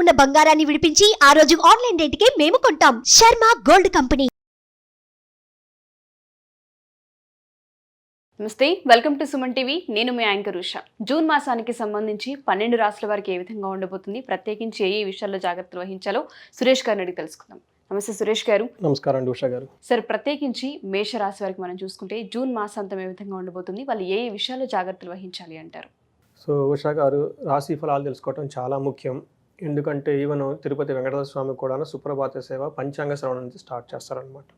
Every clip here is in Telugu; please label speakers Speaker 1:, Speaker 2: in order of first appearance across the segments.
Speaker 1: ఉన్న బంగారాన్ని విడిపించి ఆ రోజు ఆన్లైన్ రేటుకే మేము కొంటాం. Sharma gold company.
Speaker 2: నమస్తే వెల్కమ్ టు సుమన్ టీవీ. నేను మీ యాంకర్ ఉష. జూన్ మాసానికి సంబంధించి పన్నెండు రాష్ట్రాల వారికి ఏ విధంగా ఉండబోతుంది ప్రత్యేకించి ఏ ఏ విషయాల్లో జాగ్రత్తలు వహించాలో సురేష్ గారిని అడిగి తెలుసుకుందాం. నమస్తే సురేష్ గారు.
Speaker 3: నమస్కారం అండి ఉషా గారు.
Speaker 2: సార్ ప్రత్యేకించి మేష రాశి వారికి మనం చూసుకుంటే జూన్ మాసాంతం ఏ విధంగా ఉండబోతుంది వాళ్ళు ఏ ఏ విషయాల్లో జాగ్రత్తలు వహించాలి అంటారు?
Speaker 3: సో ఉషా గారు రాశి ఫలాలు తెలుసుకోవడం చాలా ముఖ్యం. ఎందుకంటే ఈవెన్ తిరుపతి వెంకటేశ్వర స్వామి కూడా సుప్రభాత సేవ పంచాంగ శ్రవణం నుంచి స్టార్ట్ చేస్తారనమాట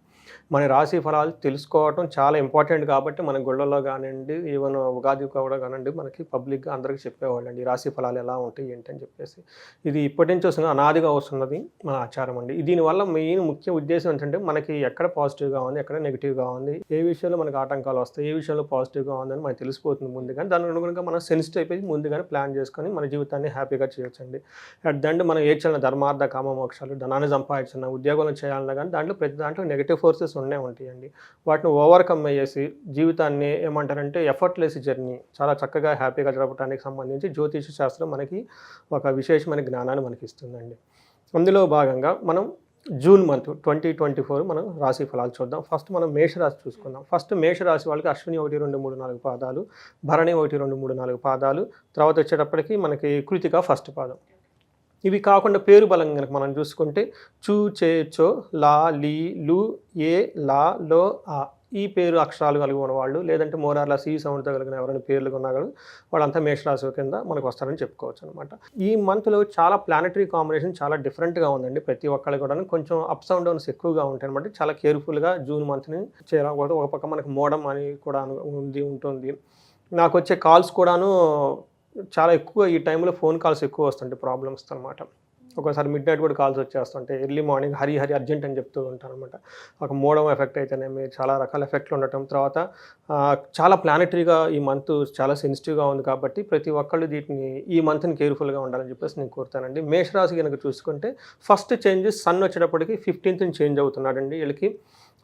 Speaker 3: మన రాశి ఫలాలు తెలుసుకోవటం చాలా ఇంపార్టెంట్ కాబట్టి మన గుళ్ళలో కానివ్వండి ఈవెన్ ఉగాది కూడా కానివ్వండి మనకి పబ్లిక్గా అందరికీ చెప్పేవాళ్ళు అండి రాశి ఫలాలు ఎలా ఉంటాయి ఏంటని చెప్పేసి. ఇది ఇప్పటి నుంచి వస్తున్న అనాదిగా వస్తున్నది మన ఆచారం అండి. దీనివల్ల మెయిన్ ముఖ్య ఉద్దేశం ఏంటంటే మనకి ఎక్కడ పాజిటివ్గా ఉంది ఎక్కడ నెగిటివ్గా ఉంది ఏ విషయంలో మనకి ఆటంకాలు వస్తాయి ఏ విషయంలో పాజిటివ్గా ఉందని మనకు తెలిసిపోతుంది ముందుగానే. దాని అనుగుణంగా మనం సెన్సిటివ్ అయిపోయి ముందుగానే ప్లాన్ చేసుకొని మన జీవితాన్ని హ్యాపీగా చేయొచ్చండి. అట్ దండ్ మనం ఏ చిన్న ధర్మార్థ కామ మోక్షాలు ధనాన్ని సంపాదించిన ఉద్యోగాలు చేయాలన్నా కానీ దాంట్లో ప్రతి దాంట్లో నెగిటివ్ ఫోర్సెస్ ఉండే ఉంటాయండి. వాటిని ఓవర్కమ్ అయ్యేసి జీవితాన్ని ఏమంటారంటే ఎఫర్ట్లెస్ జర్నీ చాలా చక్కగా హ్యాపీగా జరపడానికి సంబంధించి జ్యోతిష శాస్త్రం మనకి ఒక విశేషమైన జ్ఞానాన్ని మనకి ఇస్తుందండి అందులో భాగంగా మనం June month twenty twenty four మనం రాశి ఫలాలు చూద్దాం. ఫస్ట్ మనం మేషరాశి చూసుకుందాం. ఫస్ట్ మేషరాశి వాళ్ళకి అశ్విని ఒకటి రెండు మూడు నాలుగు పాదాలు భరణి ఒకటి రెండు మూడు నాలుగు పాదాలు తర్వాత వచ్చేటప్పటికి మనకి కృతిక ఫస్ట్ పాదం. ఇవి కాకుండా పేరు బలం కనుక మనం చూసుకుంటే చూ చే చో లా లీ లు ఏ లా లో ఆ ఈ పేరు అక్షరాలు కలిగి ఉన్నవాళ్ళు లేదంటే మోరార్లా సి సౌండ్తో కలిగిన ఎవరైనా పేర్లు ఉన్నా కూడా వాళ్ళంతా మేషరాశి కింద మనకు వస్తారని చెప్పుకోవచ్చు అనమాట ఈ మంత్లో చాలా ప్లానటరీ కాంబినేషన్ చాలా డిఫరెంట్గా ఉందండి. ప్రతి ఒక్కళ్ళు కూడా కొంచెం అప్స్ అండ్ డౌన్స్ ఎక్కువగా ఉంటాయి అనమాట చాలా కేర్ఫుల్గా జూన్ మంత్ని చేయాలి ఒక పక్క మనకు మోడం అని కూడా ఉంది ఉంటుంది. నాకు వచ్చే కాల్స్ కూడాను చాలా ఎక్కువ ఈ టైంలో ఫోన్ కాల్స్ ఎక్కువ వస్తుంటాయి ప్రాబ్లమ్స్ అనమాట ఒకసారి మిడ్ నైట్ కూడా calls వచ్చేస్తుంటాయి. Early morning Hari Hari urgent అని చెప్తూ ఉంటాను అనమాట ఒక మోడం ఎఫెక్ట్ అయితేనేమి చాలా రకాల ఎఫెక్ట్లు ఉండటం. తర్వాత చాలా ప్లానటరీగా ఈ మంత్ చాలా సెన్సిటివ్గా ఉంది కాబట్టి ప్రతి ఒక్కళ్ళు వీటిని ఈ మంత్ని కేర్ఫుల్గా ఉండాలని చెప్పేసి నేను కోరుతానండి. మేషరాశి కనుక చూసుకుంటే ఫస్ట్ చేంజెస్ సన్ వచ్చేటప్పటికి ఫిఫ్టీన్త్ చేంజ్ అవుతున్నాడండి. వీళ్ళకి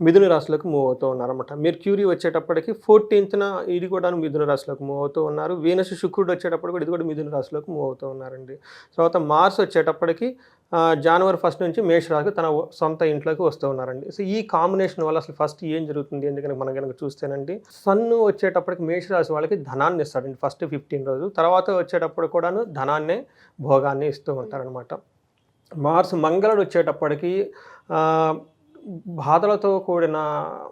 Speaker 3: మిథున రాశిలోకి మూవ్ అవుతూ ఉన్నారన్నమాట. మెర్క్యూరీ వచ్చేటప్పటికి ఫోర్టీన్త్న ఇది కూడా మిథున రాశిలోకి మూవ్ అవుతూ ఉన్నారు. వీనస్ శుక్రుడు వచ్చేటప్పుడు కూడా ఇది కూడా మిథున రాశిలోకి మూవ్ అవుతూ ఉన్నారండి. తర్వాత మార్స్ వచ్చేటప్పటికి జనవరి ఫస్ట్ నుంచి మేష తన సొంత ఇంట్లోకి వస్తూ ఉన్నారండి. సో ఈ కాంబినేషన్ వల్ల అసలు ఫస్ట్ ఏం జరుగుతుంది ఎందుకని మనం కనుక చూస్తేనండి సన్ వచ్చేటప్పటికి మేషరాశి వాళ్ళకి ధనాన్ని ఇస్తాడండి ఫస్ట్ ఫిఫ్టీన్ రోజు. తర్వాత వచ్చేటప్పుడు కూడాను ధనాన్నే భోగాన్ని ఇస్తూ ఉంటారనమాట మార్స్ మంగళుడు వచ్చేటప్పటికి బాధలతో కూడిన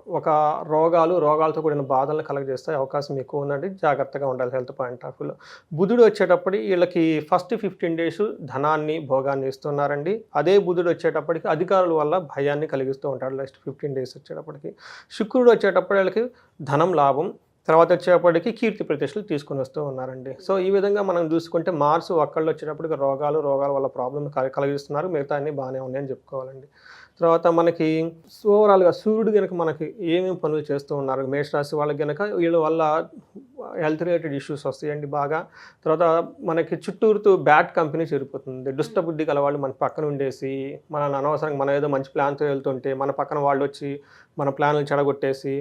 Speaker 3: ఒక రోగాలు రోగాలతో కూడిన బాధలను కలగజేస్తే అవకాశం ఎక్కువ ఉందండి. జాగ్రత్తగా ఉండాలి హెల్త్ పాయింట్ ఆఫ్ వ్యూలో. బుధుడు వచ్చేటప్పటి వీళ్ళకి ఫస్ట్ ఫిఫ్టీన్ డేస్ ధనాన్ని భోగాన్ని ఇస్తున్నారండి. అదే బుధుడు వచ్చేటప్పటికి అధికారుల వల్ల భయాన్ని కలిగిస్తూ ఉంటాడు నెక్స్ట్ ఫిఫ్టీన్ డేస్ వచ్చేటప్పటికి. శుక్రుడు వచ్చేటప్పుడు వీళ్ళకి ధనం లాభం తర్వాత వచ్చేటప్పటికి కీర్తి ప్రతిష్టలు తీసుకుని వస్తూ ఉన్నారండి. సో ఈ విధంగా మనం చూసుకుంటే మార్స్ ఒక్కళ్ళు వచ్చేటప్పటికి రోగాలు రోగాల వల్ల ప్రాబ్లమ్ కలిగిస్తున్నారు. మిగతా అన్ని బాగానే ఉన్నాయని చెప్పుకోవాలండి. తర్వాత మనకి ఓవరాల్గా సూర్యుడు కనుక మనకి ఏమేమి పనులు చేస్తూ ఉన్నారు? మేషరాశి వాళ్ళకి కనుక వీళ్ళ వల్ల హెల్త్ రిలేటెడ్ ఇష్యూస్ వస్తాయండి బాగా. తర్వాత మనకి చుట్టూరుతూ బ్యాడ్ కంపెనీ చేరిపోతుంది. దుష్ట బుద్ధి గల వాళ్ళు మన పక్కన ఉండేసి మన అనవసరంగా మనం ఏదో మంచి ప్లాన్తో వెళ్తుంటే మన పక్కన వాళ్ళు వచ్చి మన ప్లాన్లు చెడగొట్టేసి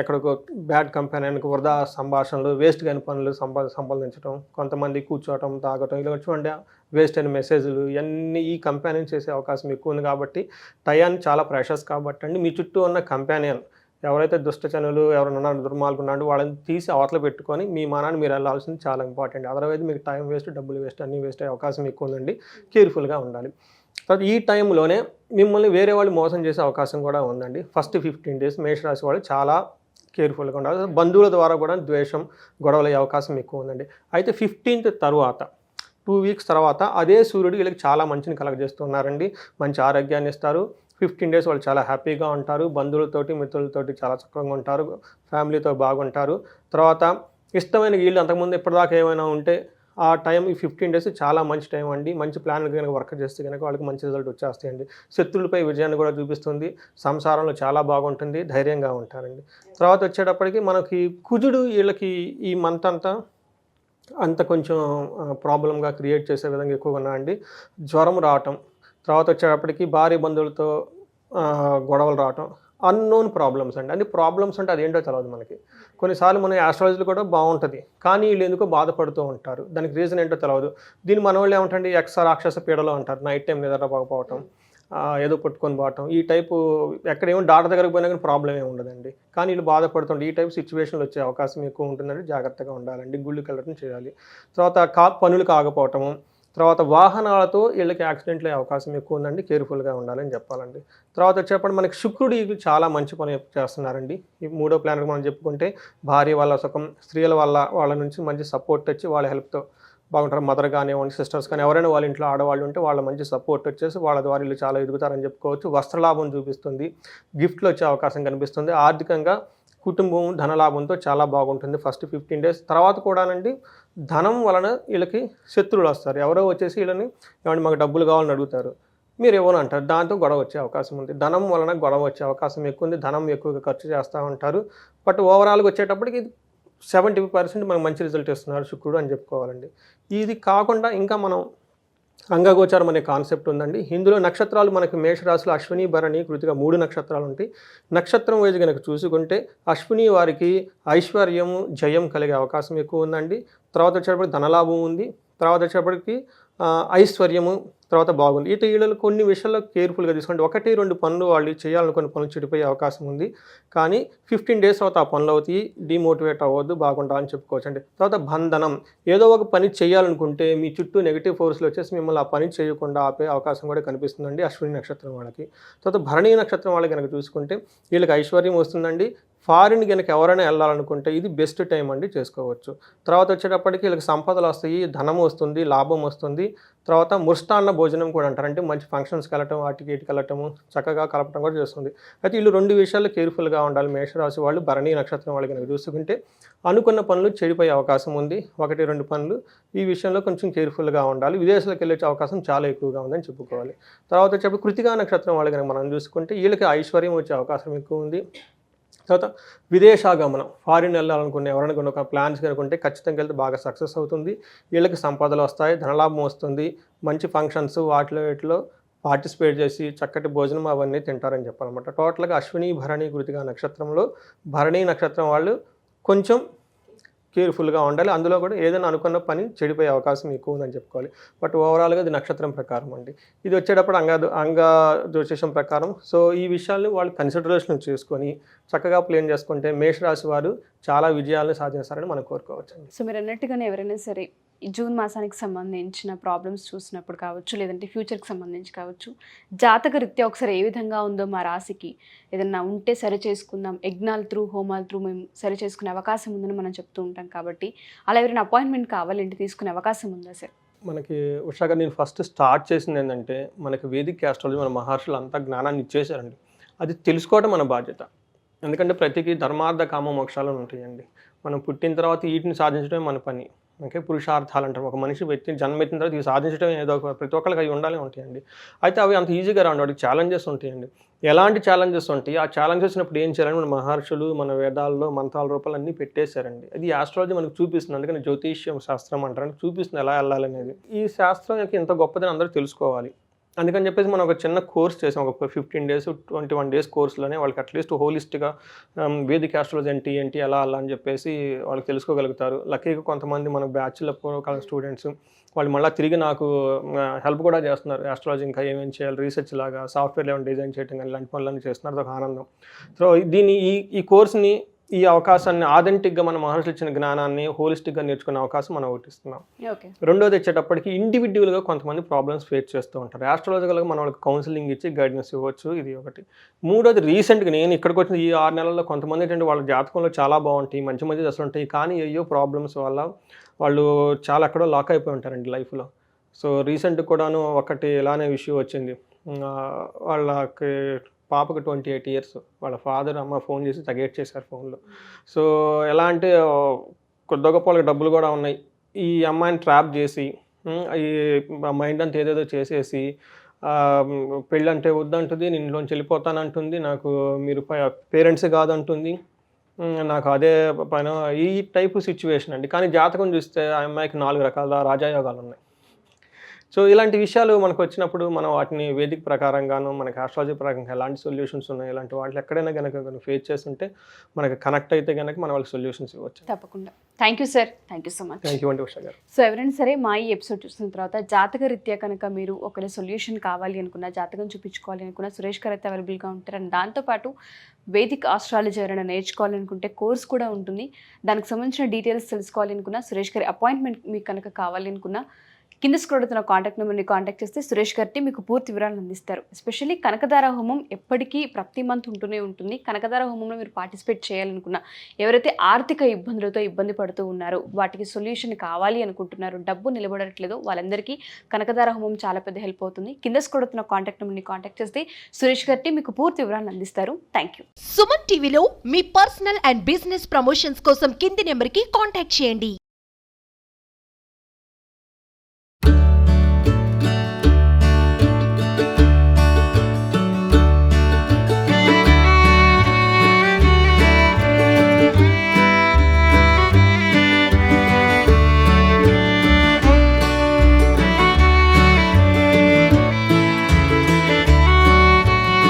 Speaker 3: ఎక్కడికో బ్యాడ్ కంపెనీకి వృధా సంభాషణలు వేస్ట్ కాని పనులు సంపా సంపాదించడం కొంతమంది కూర్చోవటం తాగటం ఇలా చూడండి. వేస్ట్ అయిన మెసేజ్లు ఇవన్నీ ఈ కంపానియన్ చేసే అవకాశం ఎక్కువ ఉంది కాబట్టి టయాన్ చాలా ప్రెషర్స్ కాబట్టి అండి. మీ చుట్టూ ఉన్న కంపానియన్ ఎవరైతే దుష్టచనులు ఎవరైనా ఉన్నారు దుర్మార్గులు ఉన్నాడు వాళ్ళని తీసి అవతల పెట్టుకొని మీ మానాన్ని మీరు వెళ్ళాల్సింది చాలా ఇంపార్టెంట్ అదర్వైజ్ మీకు టైం వేస్ట్ డబ్బులు వేస్ట్ అన్నీ వేస్ట్ అయ్యే అవకాశం ఎక్కువ ఉందండి. కేర్ఫుల్గా ఉండాలి. తర్వాత ఈ టైంలోనే మిమ్మల్ని వేరే వాళ్ళు మోసం చేసే అవకాశం కూడా ఉందండి. ఫస్ట్ ఫిఫ్టీన్ డేస్ మేషరాశి వాళ్ళు చాలా కేర్ఫుల్గా ఉండాలి. బంధువుల ద్వారా కూడా ద్వేషం గొడవలయ్యే అవకాశం ఎక్కువ ఉందండి. అయితే ఫిఫ్టీన్త్ తర్వాత టూ వీక్స్ తర్వాత అదే సూర్యుడు వీళ్ళకి చాలా మంచిని కలగజేస్తున్నారండి. మంచి ఆరోగ్యాన్ని ఇస్తారు. ఫిఫ్టీన్ డేస్ వాళ్ళు చాలా హ్యాపీగా ఉంటారు. బంధువులతోటి మిత్రులతోటి చాలా చక్కగా ఉంటారు. ఫ్యామిలీతో బాగుంటారు. తర్వాత ఇష్టమైన వీళ్ళు అంతకుముందు ఇప్పటిదాకా ఏమైనా ఉంటే ఆ టైం ఈ ఫిఫ్టీన్ డేస్ చాలా మంచి టైం అండి. మంచి ప్లాన్ కనుక వర్క్ చేస్తే కనుక వాళ్ళకి మంచి రిజల్ట్ వచ్చేస్తాయండి. శత్రులపై విజయాన్ని కూడా చూపిస్తుంది. సంసారంలో చాలా బాగుంటుంది. ధైర్యంగా ఉంటారండి. తర్వాత వచ్చేటప్పటికి మనకి కుజుడు వీళ్ళకి ఈ మంత్ అంతా అంత కొంచెం ప్రాబ్లంగా క్రియేట్ చేసే విధంగా ఎక్కువగా ఉన్నాయండి జ్వరం రావటం తర్వాత వచ్చేటప్పటికి భారీ బంధువులతో గొడవలు రావటం అన్నోన్ ప్రాబ్లమ్స్ అండి. అన్ని ప్రాబ్లమ్స్ అంటే అదేంటో తెలియదు మనకి. కొన్నిసార్లు మన ఆస్ట్రాలజీలు కూడా బాగుంటుంది కానీ వీళ్ళు ఎందుకో బాధపడుతూ ఉంటారు. దానికి రీజన్ ఏంటో తెలియదు దీన్ని మన వాళ్ళు ఏమంటండి ఎక్స రాక్షస పీడలో అంటారు. నైట్ టైం నిద్రపోకపోవటం ఆ, ఏదో పట్టుకొని పోవటం. ఈ టైపు ఎక్కడేమో డాక్టర్ దగ్గరకు పోయినా కానీ ప్రాబ్లం ఏమి ఉండదండి. కానీ వీళ్ళు బాధపడుతుంటే ఈ టైప్ సిచ్యువేషన్లు వచ్చే అవకాశం ఎక్కువ ఉంటుందంటే జాగ్రత్తగా ఉండాలండి. గుళ్ళు కలటం చేయాలి. తర్వాత కా పనులు కాకపోవటము. తర్వాత వాహనాలతో వీళ్ళకి యాక్సిడెంట్లు అయ్యే అవకాశం ఎక్కువ ఉందండి. కేర్ఫుల్గా ఉండాలని చెప్పాలండి. తర్వాత వచ్చేప్పుడు మనకి శుక్రుడు చాలా మంచి పని చేస్తున్నారండి. ఈ మూడో ప్లాన్ మనం చెప్పుకుంటే భార్య వాళ్ళ సుఖం స్త్రీల వల్ల వాళ్ళ నుంచి మంచి సపోర్ట్ వచ్చి వాళ్ళ హెల్ప్తో బాగుంటారు. మదర్ కానివ్వండి సిస్టర్స్ కానీ ఎవరైనా వాళ్ళ ఇంట్లో ఆడవాళ్ళు ఉంటే వాళ్ళ మంచి సపోర్ట్ వచ్చేసి వాళ్ళ ద్వారా వీళ్ళు చాలా ఎదుగుతారని చెప్పుకోవచ్చు. వస్త్రలాభం చూపిస్తుంది. గిఫ్ట్లు వచ్చే అవకాశం కనిపిస్తుంది. ఆర్థికంగా కుటుంబం ధనలాభంతో చాలా బాగుంటుంది ఫస్ట్ ఫిఫ్టీన్ డేస్. తర్వాత కూడానండి ధనం వలన వీళ్ళకి శత్రువులు వస్తారు. ఎవరో వచ్చేసి వీళ్ళని ఏమంటే మాకు డబ్బులు కావాలని అడుగుతారు. మీరు ఇవ్వను అంటారు. దాంతో గొడవ వచ్చే అవకాశం ఉంది. ధనం వలన గొడవ వచ్చే అవకాశం ఎక్కువ ఉంది. ధనం ఎక్కువగా ఖర్చు చేస్తూ ఉంటారు. బట్ ఓవరాల్గా వచ్చేటప్పటికి ఇది సెవెంటీ పర్సెంట్ మనకు మంచి రిజల్ట్ ఇస్తున్నారు శుక్రుడు అని చెప్పుకోవాలండి. ఇది కాకుండా ఇంకా మనం అంగగోచారం అనే కాన్సెప్ట్ ఉందండి. ఇందులో నక్షత్రాలు మనకి మేషరాశులు అశ్విని భరణి కృతిగా మూడు నక్షత్రాలు ఉంటాయి. నక్షత్రం వైజ్ కనుక చూసుకుంటే అశ్విని వారికి ఐశ్వర్యము జయం కలిగే అవకాశం ఎక్కువ ఉందండి. తర్వాత వచ్చేటప్పటికి ధనలాభం ఉంది. తర్వాత వచ్చేటప్పటికి ఐశ్వర్యము తర్వాత బాగుంది. ఇటు వీళ్ళు కొన్ని విషయాల్లో కేర్ఫుల్గా తీసుకుంటే ఒకటి రెండు పనులు వాళ్ళు చేయాలనుకున్న పనులు చెడిపోయే అవకాశం ఉంది. కానీ ఫిఫ్టీన్ డేస్ తర్వాత ఆ పనులు అవుతాయి. డిమోటివేట్ అవ్వద్దు బాగుంటా అని చెప్పుకోవచ్చు. అండి తర్వాత బంధనం. ఏదో ఒక పని చేయాలనుకుంటే మీ చుట్టూ నెగిటివ్ ఫోర్స్లు వచ్చేసి మిమ్మల్ని ఆ పని చేయకుండా ఆపే అవకాశం కూడా కనిపిస్తుందండి అశ్విని నక్షత్రం వాళ్ళకి. తర్వాత భరణీ నక్షత్రం వాళ్ళకి కనుక చూసుకుంటే వీళ్ళకి ఐశ్వర్యం వస్తుందండి. ఫారిన్ కనుక ఎవరైనా వెళ్ళాలనుకుంటే ఇది బెస్ట్ టైం అండి చేసుకోవచ్చు. తర్వాత వచ్చేటప్పటికి వీళ్ళకి సంపదలు వస్తాయి ధనం వస్తుంది లాభం వస్తుంది. తర్వాత ముష్టాన్న భోజనం కూడా అంటారు. అంటే మంచి ఫంక్షన్స్కి వెళ్ళటం వాటికి ఇటుకి వెళ్ళటము చక్కగా కలపడం కూడా చేస్తుంది. అయితే వీళ్ళు రెండు విషయాల్లో కేర్ఫుల్గా ఉండాలి. మేషరాశి వాళ్ళు భరణి నక్షత్రం వాళ్ళు కనుక చూసుకుంటే అనుకున్న పనులు చెడిపోయే అవకాశం ఉంది. ఒకటి రెండు పనులు ఈ విషయంలో కొంచెం కేర్ఫుల్గా ఉండాలి. విదేశాలకు వెళ్ళే అవకాశం చాలా ఎక్కువగా ఉందని చెప్పుకోవాలి. తర్వాత వచ్చేప్పుడు కృతికా నక్షత్రం వాళ్ళు కనుక మనం చూసుకుంటే వీళ్ళకి ఐశ్వర్యం వచ్చే అవకాశం ఎక్కువ ఉంది. తర్వాత విదేశాగమనం ఫారిన్ వెళ్ళాలనుకునే ఎవరైనా కొన్ని ఒక ప్లాన్స్ కనుకుంటే ఖచ్చితంగా వెళ్తే బాగా సక్సెస్ అవుతుంది. వీళ్ళకి సంపదలు వస్తాయి ధనలాభం వస్తుంది మంచి ఫంక్షన్స్ వాటిలో వీటిలో పార్టిసిపేట్ చేసి చక్కటి భోజనం అవన్నీ తింటారని చెప్పాలన్నమాట. టోటల్గా అశ్విని భరణి కృతిగా నక్షత్రంలో భరణి నక్షత్రం వాళ్ళు కొంచెం కేర్ఫుల్గా ఉండాలి. అందులో కూడా ఏదైనా అనుకున్న పని చెడిపోయే అవకాశం ఎక్కువ ఉందని చెప్పుకోవాలి. బట్ ఓవరాల్గా ఇది నక్షత్రం ప్రకారం అండి. ఇది వచ్చేటప్పుడు అంగ అంగ జ్యోతిషం ప్రకారం. సో ఈ విషయాల్ని వాళ్ళు కన్సిడరేషన్ చేసుకొని చక్కగా ప్లేన్ చేసుకుంటే మేషరాశి వారు చాలా విజయాలను సాధిస్తారని మనం కోరుకోవచ్చు
Speaker 2: సో మీరు అన్నట్టుగానే ఎవరైనా సరే జూన్ మాసానికి సంబంధించిన ప్రాబ్లమ్స్ చూసినప్పుడు కావచ్చు లేదంటే ఫ్యూచర్కి సంబంధించి కావచ్చు జాతక రీత్యా ఒకసారి ఏ విధంగా ఉందో మా రాశికి ఏదన్నా ఉంటే సరి చేసుకుందాం. యజ్ఞాల త్రూ హోమాల త్రూ మేము సరి చేసుకునే అవకాశం ఉందని మనం చెప్తూ ఉంటాం కాబట్టి అలా ఎవరైనా అపాయింట్మెంట్ కావాలంటే తీసుకునే అవకాశం ఉందా సార్?
Speaker 3: మనకి ఉషాగా నేను ఫస్ట్ స్టార్ట్ చేసింది ఏంటంటే మనకి వేదిక ఆస్ట్రాలజీ మన మహర్షులు అంతా జ్ఞానాన్ని ఇచ్చేశారండి. అది తెలుసుకోవడం మన బాధ్యత. ఎందుకంటే ప్రతికి ధర్మార్థ కామ మోక్షాలు ఉంటాయండి. మనం పుట్టిన తర్వాత వీటిని సాధించడమే మన పని. ఓకే పురుషార్థాలు అంటారు ఒక మనిషి వ్యక్తి జన్మెత్తిన తర్వాత ఇవి సాధించడం ఏదో ఒక ప్రతి ఒక్కరికి అవి ఉండాలి ఉంటాయండి. అయితే అవి అంత ఈజీగా రాండి వాటికి ఛాలెంజెస్ ఉంటాయండి. ఎలాంటి ఛాలెంజెస్ ఉంటాయి ఆ ఛాలెంజెస్ వచ్చినప్పుడు ఏం చేయాలని మన మహర్షులు మన వేదాల్లో మంత్రాల రూపాలు అన్నీ పెట్టేశారండి. అది ఆస్ట్రాలజీ మనకు చూపిస్తుంది అందుకని జ్యోతిష్యం శాస్త్రం అంటారు. చూపిస్తుంది ఎలా వెళ్ళాలనేది. ఈ శాస్త్రం యొక్క ఇంత గొప్పదని అందరూ తెలుసుకోవాలి. అందుకని చెప్పేసి మనం ఒక చిన్న కోర్స్ చేసాం. ఒక fifteen days twenty one days కోర్స్లోనే వాళ్ళకి అట్లీస్ట్ హోలిస్ట్గా వేదిక ఆస్ట్రాలజీ ఏంటి ఏంటి ఎలా అలా అని చెప్పేసి వాళ్ళకి తెలుసుకోగలుగుతారు. లక్కీగా కొంతమంది మన బ్యాచ్లర్ పూర్వకాలం స్టూడెంట్స్ వాళ్ళు మళ్ళీ తిరిగి నాకు హెల్ప్ కూడా చేస్తున్నారు. ఆస్ట్రాలజీ ఇంకా ఏమేమి చేయాలి రీసెర్చ్ లాగా సాఫ్ట్వేర్ ఏమైనా డిజైన్ చేయడం కానీ ఇలాంటి పనులన్నీ చేస్తున్నారు. అదొక ఆనందం. సో దీన్ని ఈ ఈ కోర్స్ని ఈ అవకాశాన్ని ఆథెంటిక్గా మన మహర్షులు ఇచ్చిన జ్ఞానాన్ని హోలిస్టిక్గా నేర్చుకునే అవకాశం మనం ఒకటి ఇస్తున్నాం.
Speaker 2: ఓకే.
Speaker 3: రెండోది వచ్చేటప్పటికి ఇండివిజువల్గా కొంతమంది ప్రాబ్లమ్స్ ఫేస్ చేస్తూ ఉంటారు. ఆస్ట్రాలజికల్గా మనం వాళ్ళకి కౌన్సిలింగ్ ఇచ్చి గైడెన్స్ ఇవ్వచ్చు ఇది ఒకటి. మూడోది రీసెంట్గా నేను ఇక్కడికి వచ్చిన ఈ ఆరు నెలల్లో కొంతమంది ఏంటంటే వాళ్ళ జాతకంలో చాలా బాగుంటాయి మంచి మంచి దశలు ఉంటాయి కానీ అయ్యో ప్రాబ్లమ్స్ వల్ల వాళ్ళు చాలా ఎక్కడో లాక్ అయిపోయి ఉంటారండి లైఫ్లో సో రీసెంట్ కూడాను ఒకటి ఇలానే ఇష్యూ వచ్చింది. వాళ్ళకి పాపకు ట్వంటీ ఎయిట్ ఇయర్స్. వాళ్ళ ఫాదర్ అమ్మ ఫోన్ చేసి తగేట్ చేశారు ఫోన్లో. సో ఎలా అంటే కొద్ది గొప్ప వాళ్ళకి డబ్బులు కూడా ఉన్నాయి. ఈ అమ్మాయిని ట్రాప్ చేసి ఈ మైండ్ అంతా ఏదేదో చేసేసి పెళ్ళంటే పెళ్ళి అంటే వద్దంటుంది నేను ఇంట్లోంచి వెళ్ళిపోతానంటుంది నాకు మీరు పేరెంట్స్ కాదంటుంది. నాకు అదే పైన ఈ టైపు సిచ్యువేషన్ అండి. కానీ జాతకం చూస్తే ఆ అమ్మాయికి నాలుగు రకాల రాజాయోగాలు ఉన్నాయి. సో ఇలాంటి విషయాలు మనకు వచ్చినప్పుడు మనం వాటిని వేదిక ప్రకారంగాను మనకి ఆస్ట్రాలజీ ప్రకారంగా ఎలాంటి సొల్యూషన్స్ ఉన్నాయి? ఇలాంటి వాటిలో ఎక్కడైనా కనుక ఫేస్ చేస్తుంటే మనకి కనెక్ట్ అయితే కనుక మనం వాళ్ళకి సొల్యూషన్స్ ఇవ్వచ్చు.
Speaker 2: తప్పకుండా. Thank you sir thank you so much
Speaker 3: thank you అండి ఉషా గారు.
Speaker 2: సో ఎవరైనా సరే మా ఈ ఎపిసోడ్ చూసిన తర్వాత జాతక రీత్యా కనుక మీరు ఒకవేళ సొల్యూషన్ కావాలి అనుకున్నా జాతకం చూపించుకోవాలి అనుకున్నా సురేష్ గారు అయితే అవైలబుల్గా ఉంటారు. అండ్ దాంతోపాటు వేదిక్ ఆస్ట్రాలజీ ఎవరైనా నేర్చుకోవాలి అనుకుంటే కోర్స్ కూడా ఉంటుంది. దానికి సంబంధించిన డీటెయిల్స్ తెలుసుకోవాలి అనుకున్నా సురేష్ గారి అపాయింట్మెంట్ మీకు కనుక కావాలి అనుకున్నా కింద స్క్రోడుతున్న కాంటాక్ట్ నెంబర్ని కాంటాక్ట్ చేస్తే సురేష్ గారిని మీకు పూర్తి వివరాలు అందిస్తారు. ఎస్పెషల్లీ కనకదార హోమం ఎప్పటికీ ప్రతి మంత్ ఉంటూనే ఉంటుంది. కనకదార హోమంలో మీరు పార్టిసిపేట్ చేయాలనుకున్న ఎవరైతే ఆర్థిక ఇబ్బందులతో ఇబ్బంది పడుతూ ఉన్నారో వాటికి సొల్యూషన్ కావాలి అనుకుంటున్నారు డబ్బు నిలబడట్లేదు వాళ్ళందరికీ కనకదార హోమం చాలా పెద్ద హెల్ప్ అవుతుంది. కింద స్క్రోడుతున్న కాంటాక్ట్ నెంబర్ని కాంటాక్ట్ చేస్తే సురేష్ గారిని మీకు పూర్తి వివరాలు అందిస్తారు. థ్యాంక్ యూ
Speaker 1: సుమన్ టీవీలో మీ పర్సనల్ అండ్ బిజినెస్ ప్రమోషన్స్ కోసం కింది నెంబర్కి కాంటాక్ట్ చేయండి.